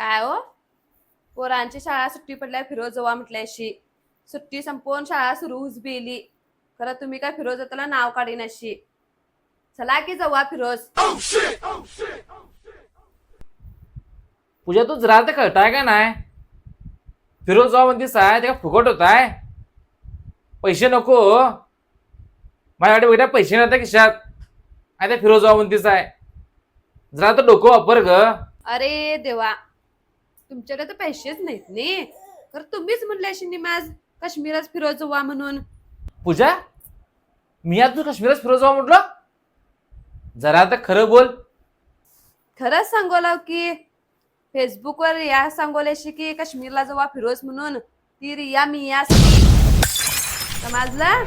काय हो? पोरांची शाळा सुट्टी पडल्या फिरोज जवा म्हटल्याशी. सुट्टी संपवून शाळा सुरू होऊस बेली. खरं तुम्ही काय फिरोज त्याला नाव काढीन अशी चला की जवा फिरोज. पूजा तू जरा तर कळताय का नाही? फिरोज जाऊ म्हणतीस आहे ते का फुकट होत आहे पैसे नको माझ्याकडे वेगळ्या पैसे नव्हते खिशात. आणि ते फिरोज जाऊ म्हणतीस आहे. जरा तर डोकं वापर ग. अरे देवा. तुमच्याकडे तर पैसेच नाहीत नी. तर तुम्हीच म्हणले अशी निमाज काश्मीरच फिरोज जवा म्हणून. पूजा मी आज तू काश्मीरच फिरोज जाऊ म्हटलं? जरा तर खरं बोल. खरंच सांगोलाव की फेसबुकवर या सांगोल्याशी की काश्मीरला जवा फिरोज म्हणून. ती रिया मिया समजलं?